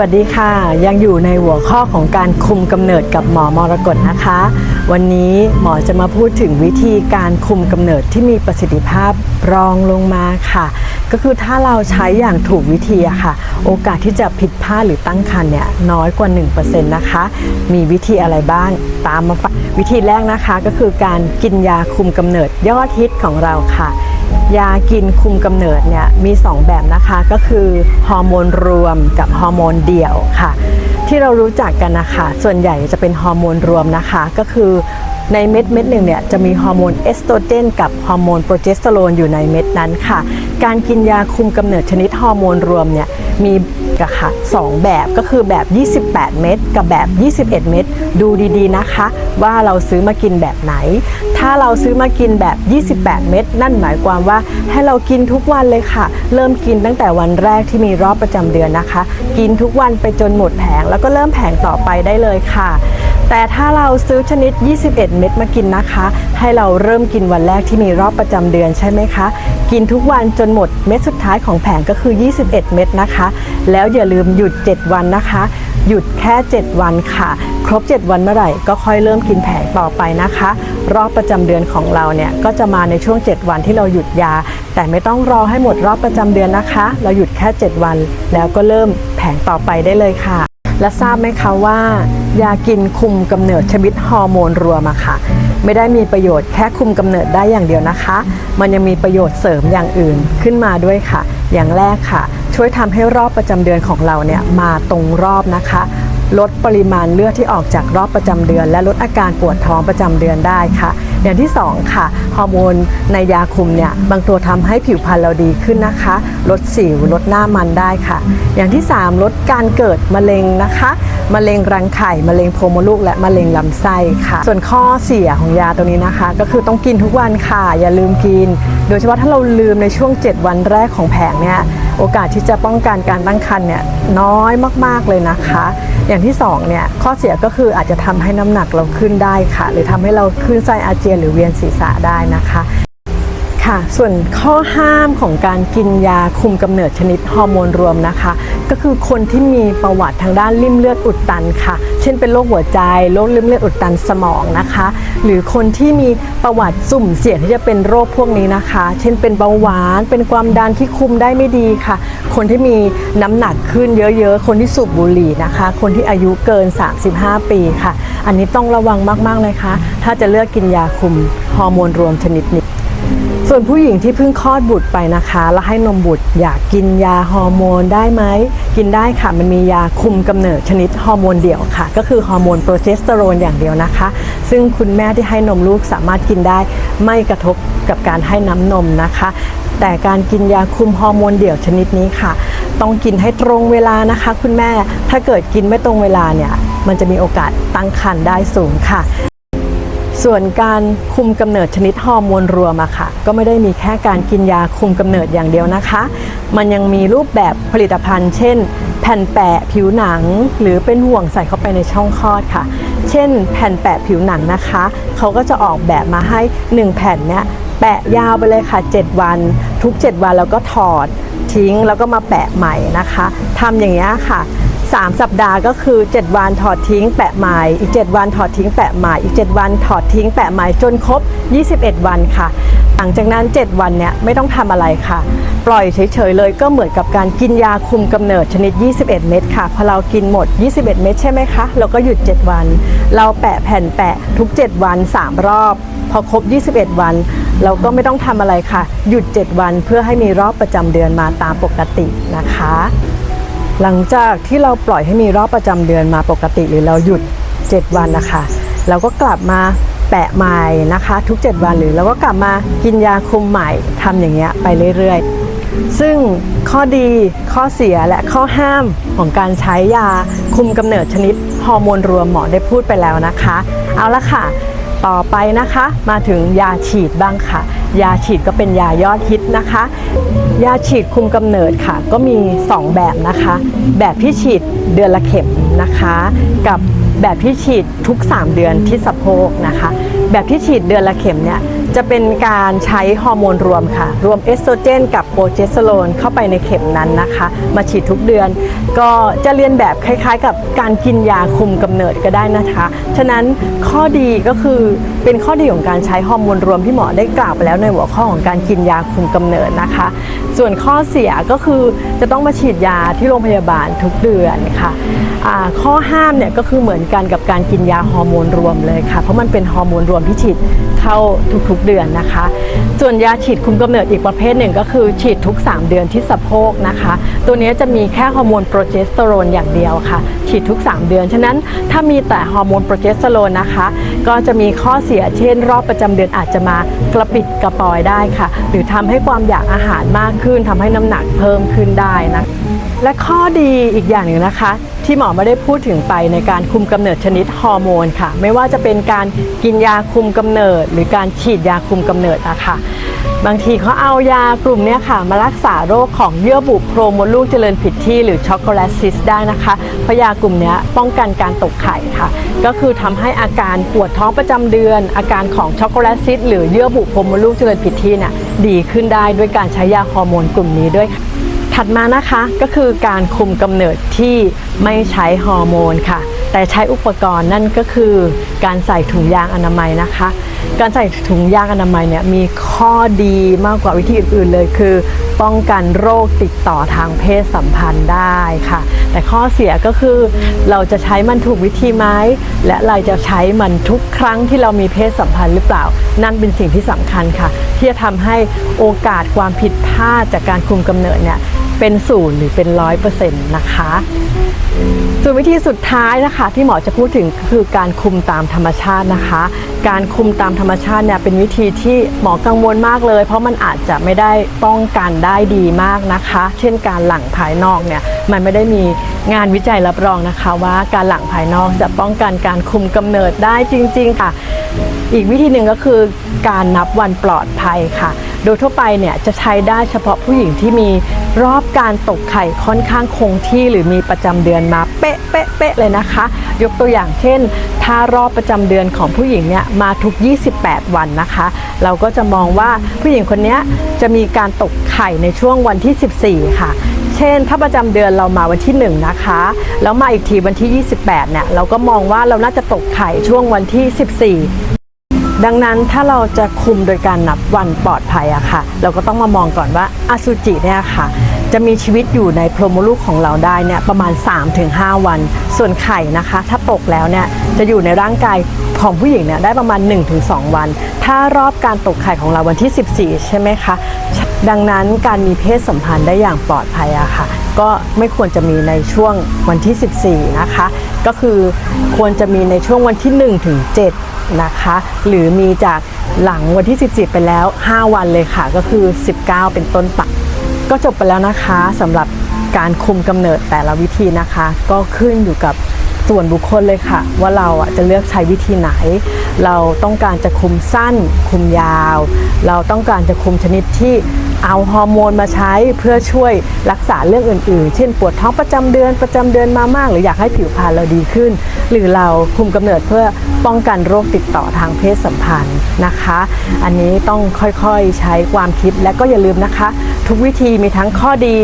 วัสดีค่ะ ยังอยู่ในหัวข้อของการคุมกำเนิดกับหมอมรกตนะคะ วันนี้หมอจะมาพูดถึงวิธีการคุมกำเนิดที่มีประสิทธิภาพรองลงมาค่ะ ก็คือถ้าเราใช้อย่างถูกวิธีอะค่ะ โอกาสที่จะผิดพลาดหรือตั้งครรภ์เนี่ยน้อยกว่า 1%นะคะ มีวิธีอะไรบ้างตามมาฟังวิธีแรกนะคะก็คือการกินยาคุมกำเนิดยอดฮิตของเราค่ะ ยากินคุมกำเนิดเนี่ยมี 2 แบบนะคะก็คือฮอร์โมนรวมกับฮอร์โมนเดี่ยวค่ะ ที่เรารู้จักกันนะคะ ส่วนใหญ่จะเป็นฮอร์โมนรวมนะคะ ก็คือในเม็ดเม็ดหนึ่งเนี่ยจะมีฮอร์โมนเอสโตรเจนกับฮอร์โมนโปรเจสเตอโรนอยู่ในเม็ดนั้นค่ะ การกินยาคุมกำเนิดชนิดฮอร์โมนรวมเนี่ยมี กะค่ะสองแบบก็คือแบบ 28 เม็ดกับแบบ 21 เม็ดดูดีๆนะคะ ว่าเราซื้อมากินแบบไหน ถ้าเราซื้อมากินแบบ 28 เม็ดนั่นหมายความว่าให้เรากินทุกวันเลยค่ะ เริ่มกินตั้งแต่วันแรกที่มีรอบประจำเดือนนะคะ กินทุกวันไปจนหมดแผง แล้วก็เริ่มแผงต่อไปได้เลยค่ะ แต่ถ้าเราซื้อชนิด 21 เม็ดมากินนะคะ ให้เราเริ่มกินวันแรกที่มีรอบประจำเดือนใช่ไหมคะ กินทุกวันจนหมดเม็ดสุดท้ายของแผงก็คือ 21 เม็ดนะคะ แล้วอย่าลืมหยุด 7 วันนะคะ หยุดแค่ 7 วันค่ะ ครบ 7 วันเมื่อไหร่ก็ค่อยเริ่มกินแผงต่อไปนะคะ รอบประจำเดือนของเราเนี่ยก็จะมาในช่วง 7 วันที่เราหยุดยา แต่ไม่ต้องรอให้หมดรอบประจำเดือนนะคะ เราหยุดแค่ 7 วัน แล้วก็เริ่มแผงต่อไปได้เลยค่ะ และทราบไหมคะว่า ยากินคุมกำเนิดชนิดฮอร์โมนรวมอะค่ะ ไม่ได้มีประโยชน์แค่คุมกำเนิดได้อย่างเดียวนะคะ มันยังมีประโยชน์เสริมอย่างอื่นขึ้นมาด้วยค่ะ อย่างแรกค่ะ ช่วยทำให้รอบประจำเดือนของเราเนี่ยมาตรงรอบนะคะลดปริมาณเลือดที่ออกจากรอบประจำเดือน และลดอาการปวดท้องประจำเดือนได้ค่ะ อย่างที่ 2 ค่ะฮอร์โมนในยาคุมเนี่ยบางตัวทำให้ผิวพรรณเราดีขึ้นนะคะ ลดสิวลดหน้ามันได้ค่ะ อย่างที่ 3 ลดการเกิดมะเร็งนะคะมะเร็งรังไข่มะเร็งโพรงมดลูกและมะเร็งลำไส้ค่ะ ส่วนข้อเสียของยาตัวนี้นะคะ ก็คือต้องกินทุกวันค่ะ อย่าลืมกิน โดยเฉพาะถ้าเราลืมในช่วง 7 วันแรกของแผงเนี่ย โอกาสที่จะป้องกันการตั้งครรภ์เนี่ยน้อยมาก ๆเลยนะคะ อย่างที่2เนี่ยข้อเสียก็คืออาจจะทำให้น้ำหนักเราขึ้นได้ค่ะ หรือทำให้เราขึ้นไส้อาเจียนหรือเวียนศีรษะได้นะคะ ค่ะ ส่วนข้อห้ามของการกินยาคุมกำเนิดชนิดฮอร์โมนรวมนะคะ ก็คือคนที่มีประวัติทางด้านริ่มเลือดอุดตันค่ะ เช่นเป็นโรคหัวใจโรคริ่มเลือดอุดตันสมองนะคะ หรือคนที่มีประวัติสุ่มเสี่ยงที่จะเป็นโรคพวกนี้นะคะ เช่นเป็นเบาหวาน เป็นความดันที่คุมได้ไม่ดีค่ะ คนที่มีน้ำหนักขึ้นเยอะๆ คนที่สูบบุหรี่นะคะ คนที่อายุเกิน 35 ปีค่ะ อันนี้ต้องระวังมากๆเลยค่ะถ้าจะเลือกกินยาคุมฮอร์โมนรวมชนิดนี้ ส่วนผู้หญิงที่เพิ่งคลอดบุตรไปนะคะ แล้วให้นมบุตรอยากกินยาฮอร์โมนได้ไหม กินได้ค่ะ มันมียาคุมกำเนิดชนิดฮอร์โมนเดี่ยวค่ะ ก็คือฮอร์โมนโปรเจสเตอโรนอย่างเดียวนะคะ ซึ่งคุณแม่ที่ให้นมลูกสามารถกินได้ ไม่กระทบกับการให้น้ำนมนะคะ แต่การกินยาคุมฮอร์โมนเดี่ยวชนิดนี้ค่ะ ต้องกินให้ตรงเวลานะคะ คุณแม่ถ้าเกิดกินไม่ตรงเวลาเนี่ยมันจะมีโอกาสตั้งครรภ์ได้สูงค่ะ ส่วนการคุมกำเนิดชนิดฮอร์โมนรวมอะค่ะ ก็ไม่ได้มีแค่การกินยาคุมกำเนิดอย่างเดียวนะคะ มันยังมีรูปแบบผลิตภัณฑ์ เช่น แผ่นแปะผิวหนัง หรือเป็นห่วงใส่เข้าไปในช่องคลอดค่ะ เช่น แผ่นแปะผิวหนังนะคะเขาก็จะออกแบบมาให้ 1 แผ่นเนี้ยแปะยาวไปเลยค่ะ 7 วัน ทุก 7 วันแล้วก็ถอดทิ้งแล้วก็มาแปะใหม่นะคะทำอย่างเงี้ยค่ะ 3 สัปดาห์ก็คือ 7 วันถอดทิ้งแปะหม่อีก 7 วันถอดทิ้งแปะหม่อีก 7 วันถอดทิ้งแปะหม่จนครบ 21 วันค่ะ หลังจากนั้น 7 วันเนี่ยไม่ต้องทำอะไรค่ะ ปล่อยเฉยๆเลยก็เหมือนกับการกินยาคุมกำเนิดชนิด 21 เม็ดค่ะพอเรากินหมด 21 เม็ดใช่ไหมคะเราก็หยุด 7 วัน เราแปะแผ่นแปะทุก 7 วัน 3 รอบ พอครบ 21 วัน เราก็ไม่ต้องทำอะไรค่ะ หยุด 7 วันเพื่อให้มีรอบประจำเดือนมาตามปกตินะคะ หลังจากที่เราปล่อยให้มีรอบประจำเดือนมาปกติหรือเราหยุด 7 วันนะคะ เราก็กลับมาแปะใหม่นะคะ ทุก 7 วันหรือเราก็กลับมากินยาคุมใหม่ทำอย่างเงี้ยไปเรื่อยๆ ซึ่งข้อดีข้อเสียและข้อห้ามของการใช้ยาคุมกำเนิดชนิดฮอร์โมนรวมหมอได้พูดไปแล้วนะคะ เอาละค่ะ ต่อไปนะคะ มาถึงยาฉีดบ้างค่ะ ยาฉีดก็เป็นยายอดฮิตนะคะ ยาฉีดคุมกำเนิดค่ะ ก็มี 2 แบบนะคะ แบบที่ฉีดเดือนละเข็มนะคะ กับแบบที่ฉีดทุก 3 เดือนที่สะโพกนะคะ แบบที่ฉีดเดือนละเข็มเนี่ย จะเป็นการใช้ฮอร์โมนรวมค่ะ รวมเอสโตรเจน กับโปรเจสเตอโรนเข้าไปในเข็มนั้นนะคะ มาฉีดทุกเดือน ก็จะเรียนแบบคล้ายๆ กับการกินยาคุมกำเนิดก็ได้นะคะ ฉะนั้นข้อดีก็คือเป็นข้อดีของการใช้ฮอร์โมนรวมที่หมอได้กล่าวไปแล้วในหัวข้อของการกินยาคุมกำเนิดนะคะ ส่วนข้อเสียก็คือจะต้องมาฉีดยาที่โรงพยาบาลทุกเดือนค่ะอ่าข้อห้ามเนี่ยก็คือเหมือนกันกับการกินยาฮอร์โมนรวมเลยค่ะ เพราะมันเป็นฮอร์โมนรวมที่ฉีดเข้าทุกๆเดือนนะคะ ส่วนยาฉีดคุมกำเนิดอีกประเภทหนึ่งก็คือ ฉีดทุก 3 เดือนที่สะโพกนะคะ ตัวนี้จะมีแค่ฮอร์โมนโปรเจสเตอโรนอย่างเดียวค่ะ ฉีดทุก 3 เดือน ฉะนั้นถ้ามีแต่ฮอร์โมนโปรเจสเตอโรนนะคะ ก็จะมีข้อเสียเช่น รอบประจำเดือนอาจจะมากระปิดกระปอยได้ค่ะ หรือทำให้ความอยากอาหารมากขึ้นทำให้น้ำหนักเพิ่มขึ้นได้นะและข้อดีอีกอย่างหนึ่งนะคะ ที่หมอไม่ได้พูดถึงไปในการคุมกำเนิดชนิดฮอร์โมนค่ะ ไม่ว่าจะเป็นการกินยาคุมกำเนิด หรือการฉีดยาคุมกำเนิดนะค่ะบางทีเขาเอายากลุ่มนี้ค่ะ มารักษาโรคของเยื่อบุโพรงมดลูกเจริญผิดที่หรือช็อกโกแลตซิสได้นะคะเพราะยากลุ่มนี้ป้องกันการตกไข่ค่ะ ก็คือทำให้อาการปวดท้องประจำเดือน อาการของช็อกโกแลตซิสหรือเยื่อบุโพรงมดลูกเจริญผิดที่น่ะดีขึ้นได้ด้วยการใช้ยาฮอร์โมนกลุ่มนี้ด้วยค่ะ ถัดมานะคะก็คือการคุมกำเนิดที่ไม่ใช้ฮอร์โมนค่ะ แต่ใช้อุปกรณ์นั่นก็คือการใส่ถุงยางอนามัยนะคะ การใส่ถุงยางอนามัยเนี่ยมีข้อดีมากกว่าวิธีอื่นๆเลยคือ ป้องกันโรคติดต่อทางเพศสัมพันธ์ได้ค่ะ แต่ข้อเสียก็คือเราจะใช้มันถูกวิธีไหมและเราจะใช้มันทุกครั้งที่เรามีเพศสัมพันธ์หรือเปล่า นั่นเป็นสิ่งที่สำคัญค่ะ ที่จะทำให้โอกาสความผิดพลาดจากการคุมกำเนิดเนี่ย เป็นศูนย์หรือเป็นร้อยเปอร์เซ็นต์นะคะ ส่วนวิธีสุดท้ายนะคะที่หมอจะพูดถึงคือการคุมตามธรรมชาตินะคะ การคุมตามธรรมชาติเนี่ยเป็นวิธีที่หมอกังวลมากเลย เพราะมันอาจจะไม่ได้ป้องกันได้ดีมากนะคะ เช่นการหลั่งภายนอกเนี่ยมันไม่ได้มีงานวิจัยรับรองนะคะว่าการหลั่งภายนอกจะป้องกันการคุมกำเนิดได้จริง ๆ ค่ะ อีกวิธีหนึ่งก็คือการนับวันปลอดภัยค่ะ โดยทั่วไปเนี่ยจะใช้ได้เฉพาะผู้หญิงที่มีรอบการตกไข่ค่อนข้างคงที่หรือมีประจำเดือนมาเป๊ะเป๊ะเป๊ะเลยนะคะ ยกตัวอย่างเช่น ถ้ารอบประจำเดือนของผู้หญิงเนี่ยมาทุก 28 วันนะคะ เราก็จะมองว่าผู้หญิงคนนี้จะมีการตกไข่ในช่วงวันที่ 14 ค่ะเช่น ถ้าประจำเดือนเรามาวันที่ 1 นะคะ แล้วมาอีกทีวันที่ 28เนี่ยเราก็มองว่าเราน่าจะตกไข่ช่วงวันที่ 14 ดังนั้นถ้าเราจะคุมโดยการนับวันปลอดภัยอะค่ะ เราก็ต้องมามองก่อนว่าอสุจิเนี่ยค่ะ จะมีชีวิตอยู่ในโพรงมลูกของเราได้เนี่ยประมาณ 3-5 วัน ส่วนไข่นะคะ ถ้าตกแล้วเนี่ยจะอยู่ในร่างกายของผู้หญิงเนี่ยได้ประมาณ 1-2 วัน ถ้ารอบการตกไข่ของเราวันที่ 14 ใช่ไหมคะ ดังนั้นการมีเพศสัมพันธ์ได้อย่างปลอดภัยอะค่ะ ก็ไม่ควรจะมีในช่วงวันที่ 14 นะคะ ก็คือควรจะมีในช่วงวันที่ 1 ถึง 7 นะคะ หรือมีจากหลังวันที่ 17 ไปแล้ว 5 วันเลยค่ะ ก็คือ 19 เป็นต้นไปก็จบไปแล้วนะคะสำหรับการคุมกำเนิดแต่ละวิธีนะคะ ก็ขึ้นอยู่กับ ส่วนบุคคลเลยค่ะ ว่าเราจะเลือกใช้วิธีไหน เราต้องการจะคุมสั้น คุมยาว เราต้องการจะคุมชนิดที่เอาฮอร์โมนมาใช้เพื่อช่วยรักษาเรื่องอื่นๆ เช่นปวดท้องประจำเดือนประจำเดือนมามาก หรืออยากให้ผิวพรรณเราดีขึ้น หรือเราคุมกำเนิดเพื่อป้องกันโรคติดต่อทางเพศสัมพันธ์นะคะ อันนี้ต้องค่อยๆใช้ความคิดและก็อย่าลืมนะคะ ทุกวิธีมีทั้งข้อดี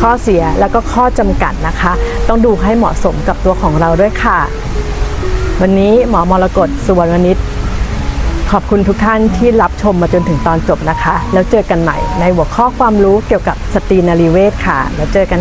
ข้อเสียแล้วก็ข้อจำกัดนะคะ ต้องดูให้เหมาะสมกับตัวของเราด้วยค่ะ วันนี้หมอมรกตสุวรรณนิตขอบคุณทุกท่านที่รับชมมาจนถึงตอนจบนะคะ แล้วเจอกันใหม่ในหัวข้อความรู้เกี่ยวกับสตรีนารีเวศค่ะ แล้วเจอกัน